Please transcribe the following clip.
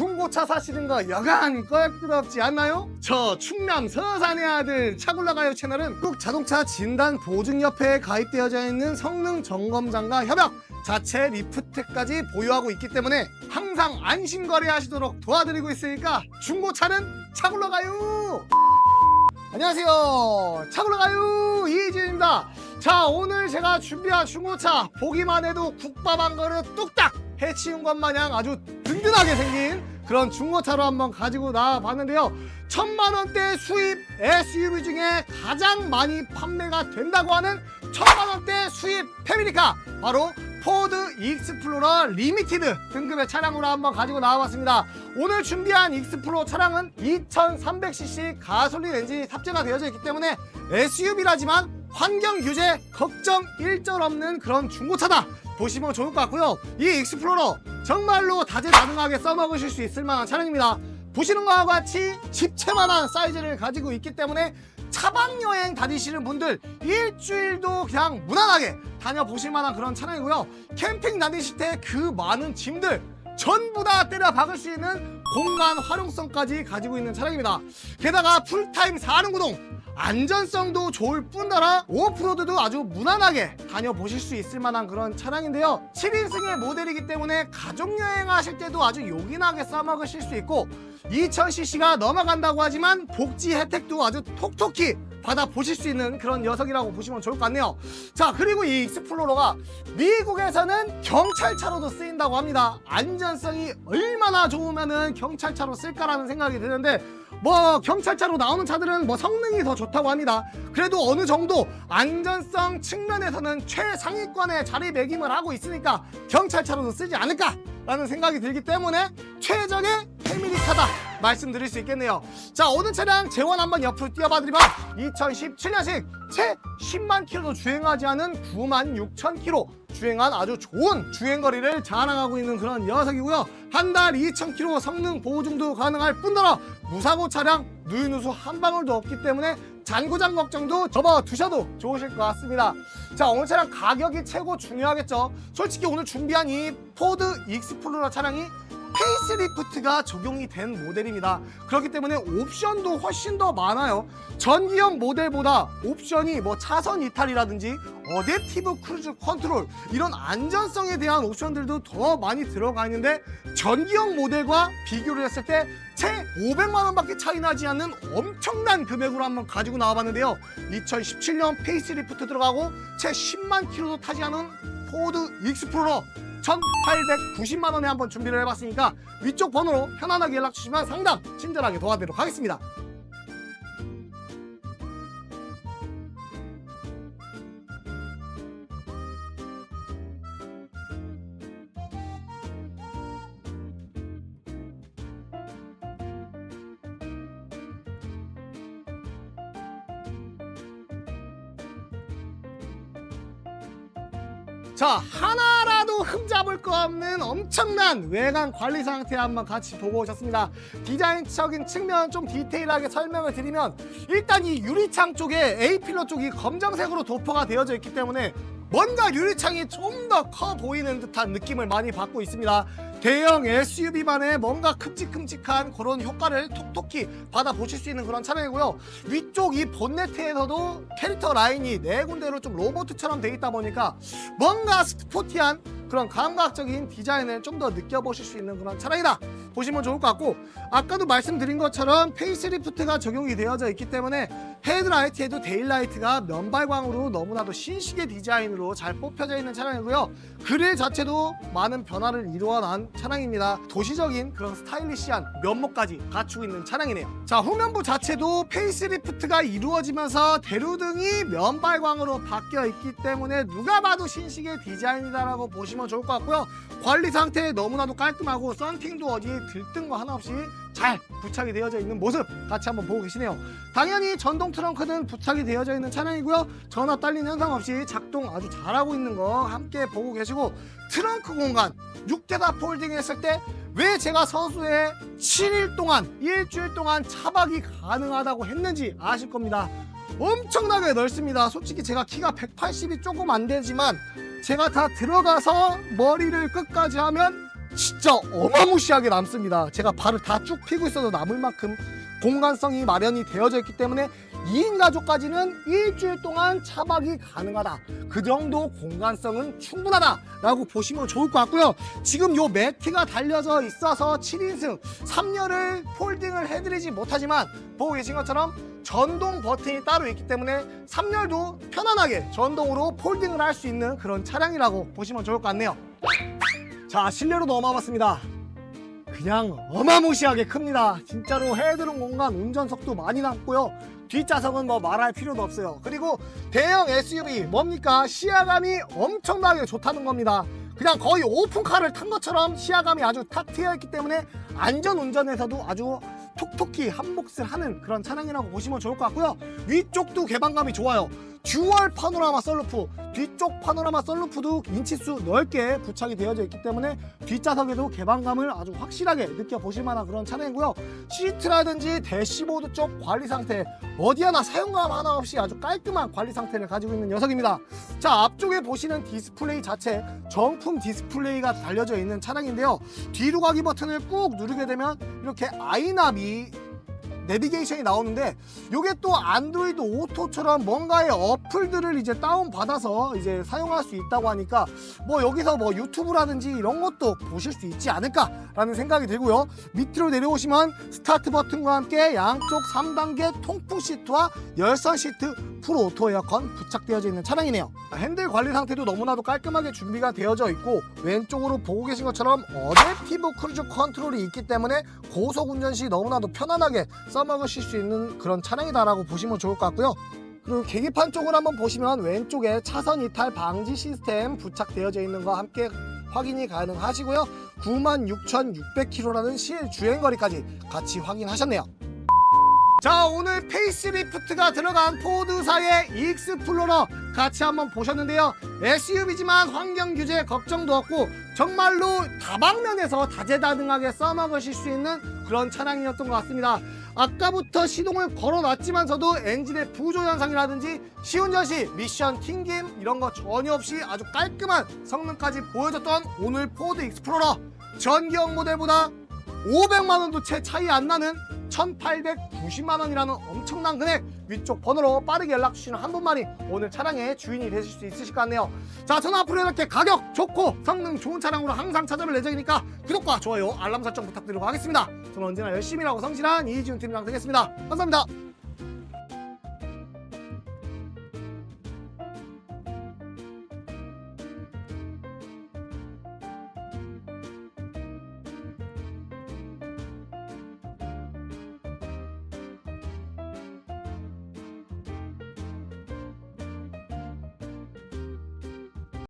중고차 사시는 거 여간 껄끄럽지 않나요? 저 충남 서산의 아들 차굴라가요 채널은 꼭 자동차 진단 보증협회에 가입되어져 있는 성능 점검장과 협약 자체 리프트까지 보유하고 있기 때문에 항상 안심 거래하시도록 도와드리고 있으니까 중고차는 차굴라가요! 안녕하세요. 차굴라가요! 이희진입니다. 자 오늘 제가 준비한 중고차 보기만 해도 국밥 한 그릇 뚝딱 해치운 것 마냥 아주 든든하게 생긴 그런 중고차로 한번 가지고 나와봤는데요 천만 원대 수입 SUV 중에 가장 많이 판매가 된다고 하는 천만 원대 수입 패밀리카 바로 포드 익스플로러 리미티드 등급의 차량으로 한번 가지고 나와봤습니다. 오늘 준비한 익스플로러 차량은 2300cc 가솔린 엔진이 탑재가 되어져 있기 때문에 SUV라지만 환경 규제 걱정 일절 없는 그런 중고차다. 보시면 좋을 것 같고요. 이 익스플로러 정말로 다재다능하게 써먹으실 수 있을 만한 차량입니다. 보시는 것과 같이 집채만한 사이즈를 가지고 있기 때문에 차박 여행 다니시는 분들 일주일도 그냥 무난하게 다녀보실 만한 그런 차량이고요. 캠핑 다니실 때 그 많은 짐들 전부 다 때려 박을 수 있는 공간 활용성까지 가지고 있는 차량입니다. 게다가 풀타임 사는 구동 안전성도 좋을 뿐더러 오프로드도 아주 무난하게 다녀보실 수 있을 만한 그런 차량인데요. 7인승의 모델이기 때문에 가족여행 하실 때도 아주 요긴하게 써먹으실 수 있고 2000cc가 넘어간다고 하지만 복지 혜택도 아주 톡톡히 받아보실 수 있는 그런 녀석이라고 보시면 좋을 것 같네요. 자 그리고 이 익스플로러가 미국에서는 경찰차로도 쓰인다고 합니다. 안전성이 얼마나 좋으면은 경찰차로 쓸까라는 생각이 드는데 뭐 경찰차로 나오는 차들은 뭐 성능이 더 좋다고 합니다. 그래도 어느 정도 안전성 측면에서는 최상위권에 자리매김을 하고 있으니까 경찰차로도 쓰지 않을까 라는 생각이 들기 때문에 최적의 패밀리카다 말씀드릴 수 있겠네요. 자 오늘 차량 재원 한번 옆으로 띄워봐드리면 2017년식 채 10만 킬로도 주행하지 않은 9만 6천 킬로 주행한 아주 좋은 주행거리를 자랑하고 있는 그런 녀석이고요. 한 달 2,000km 성능 보증도 가능할 뿐더러 무사고 차량 누유누수 한 방울도 없기 때문에 잔고장 걱정도 접어 두셔도 좋으실 것 같습니다. 자 오늘 차량 가격이 최고 중요하겠죠. 솔직히 오늘 준비한 이 포드 익스플로러 차량이 페이스리프트가 적용이 된 모델입니다. 그렇기 때문에 옵션도 훨씬 더 많아요. 전기형 모델보다 옵션이 뭐 차선 이탈이라든지 어댑티브 크루즈 컨트롤 이런 안전성에 대한 옵션들도 더 많이 들어가 있는데 전기형 모델과 비교를 했을 때 채 500만 원 밖에 차이 나지 않는 엄청난 금액으로 한번 가지고 나와봤는데요. 2017년 페이스리프트 들어가고 채 10만 킬로도 타지 않은 포드 익스플로러 1890만 원에 한번 준비를 해봤으니까 위쪽 번호로 편안하게 연락 주시면 상담 친절하게 도와드리도록 하겠습니다. 자 하나 흠잡을 거 없는 엄청난 외관 관리 상태 한번 같이 보고 오셨습니다 디자인적인 측면 좀 디테일하게 설명을 드리면 일단 이 유리창 쪽에 A필러 쪽이 검정색으로 도포가 되어져 있기 때문에 뭔가 유리창이 좀 더 커 보이는 듯한 느낌을 많이 받고 있습니다 대형 SUV만의 뭔가 큼직큼직한 그런 효과를 톡톡히 받아보실 수 있는 그런 차량이고요. 위쪽 이 본네트에서도 캐릭터 라인이 네 군데로 좀 로보트처럼 돼 있다 보니까 뭔가 스포티한 그런 감각적인 디자인을 좀 더 느껴보실 수 있는 그런 차량이다. 보시면 좋을 것 같고 아까도 말씀드린 것처럼 페이스리프트가 적용이 되어져 있기 때문에 헤드라이트에도 데일라이트가 면발광으로 너무나도 신식의 디자인으로 잘 뽑혀져 있는 차량이고요. 그릴 자체도 많은 변화를 이루어난 차량입니다. 도시적인 그런 스타일리시한 면모까지 갖추고 있는 차량이네요. 자 후면부 자체도 페이스리프트가 이루어지면서 대루등이 면발광으로 바뀌어 있기 때문에 누가 봐도 신식의 디자인이다라고 보시면 좋을 것 같고요. 관리 상태 너무나도 깔끔하고 썬팅도 어디 들뜬 거 하나 없이 잘 부착이 되어져 있는 모습 같이 한번 보고 계시네요. 당연히 전동 트렁크는 부착이 되어져 있는 차량이고요. 전화 딸린 현상 없이 작동 아주 잘하고 있는 거 함께 보고 계시고 트렁크 공간 6대다 폴딩 했을 때 왜 제가 서수에 7일 동안 일주일 동안 차박이 가능하다고 했는지 아실 겁니다. 엄청나게 넓습니다. 솔직히 제가 키가 180이 조금 안 되지만 제가 다 들어가서 머리를 끝까지 하면 진짜 어마무시하게 남습니다. 제가 발을 다 쭉 피고 있어도 남을 만큼 공간성이 마련이 되어져 있기 때문에 2인 가족까지는 일주일 동안 차박이 가능하다. 그 정도 공간성은 충분하다 라고 보시면 좋을 것 같고요. 지금 요 매트가 달려져 있어서 7인승 3열을 폴딩을 해드리지 못하지만 보고 계신 것처럼 전동 버튼이 따로 있기 때문에 3열도 편안하게 전동으로 폴딩을 할 수 있는 그런 차량이라고 보시면 좋을 것 같네요. 자 실내로 넘어왔습니다. 그냥 어마무시하게 큽니다. 진짜로 헤드룸 공간 운전석도 많이 남고요. 뒷좌석은 뭐 말할 필요도 없어요. 그리고 대형 SUV 뭡니까 시야감이 엄청나게 좋다는 겁니다. 그냥 거의 오픈카를 탄 것처럼 시야감이 아주 탁 트여 있기 때문에 안전 운전에서도 아주 톡톡히 한 몫을 하는 그런 차량이라고 보시면 좋을 것 같고요. 위쪽도 개방감이 좋아요. 듀얼 파노라마 썬루프 뒤쪽 파노라마 썬루프도 인치수 넓게 부착이 되어져 있기 때문에 뒷좌석에도 개방감을 아주 확실하게 느껴보실 만한 그런 차량이고요. 시트라든지 대시보드 쪽 관리 상태 어디 하나 사용감 하나 없이 아주 깔끔한 관리 상태를 가지고 있는 녀석입니다. 자 앞쪽에 보시는 디스플레이 자체 정품 디스플레이가 달려져 있는 차량인데요. 뒤로 가기 버튼을 꾹 누르게 되면 이렇게 아이나비 내비게이션이 나오는데 이게 또 안드로이드 오토처럼 뭔가의 어플들을 이제 다운 받아서 이제 사용할 수 있다고 하니까 뭐 여기서 뭐 유튜브라든지 이런 것도 보실 수 있지 않을까라는 생각이 들고요. 밑으로 내려오시면 스타트 버튼과 함께 양쪽 3단계 통풍 시트와 열선 시트 풀 오토 에어컨 부착되어져 있는 차량이네요. 핸들 관리 상태도 너무나도 깔끔하게 준비가 되어져 있고 왼쪽으로 보고 계신 것처럼 어댑티브 크루즈 컨트롤이 있기 때문에 고속 운전 시 너무나도 편안하게 써 먹으실 수 있는 그런 차량이다라고 보시면 좋을 것 같고요. 그리고 계기판 쪽을 한번 보시면 왼쪽에 차선 이탈 방지 시스템 부착되어져 있는 거 함께 확인이 가능하시고요. 96,600km라는 실 주행 거리까지 같이 확인하셨네요. 자 오늘 페이스리프트가 들어간 포드사의 익스플로러 같이 한번 보셨는데요 SUV지만 환경 규제 걱정도 없고 정말로 다방면에서 다재다능하게 써먹으실 수 있는 그런 차량이었던 것 같습니다. 아까부터 시동을 걸어놨지만서도 엔진의 부조 현상이라든지 시운전 시 미션 튕김 이런 거 전혀 없이 아주 깔끔한 성능까지 보여줬던 오늘 포드 익스플로러. 전기형 모델보다 500만 원도 채 차이 안 나는 1890만 원이라는 엄청난 금액 위쪽 번호로 빠르게 연락 주시는 한 분만이 오늘 차량의 주인이 되실 수 있으실 것 같네요. 자 저는 앞으로 이렇게 가격 좋고 성능 좋은 차량으로 항상 찾아뵐 예정이니까 구독과 좋아요 알람 설정 부탁드리고 하겠습니다. 저는 언제나 열심히 일하고 성실한 이지훈 팀이랑 되겠습니다. 감사합니다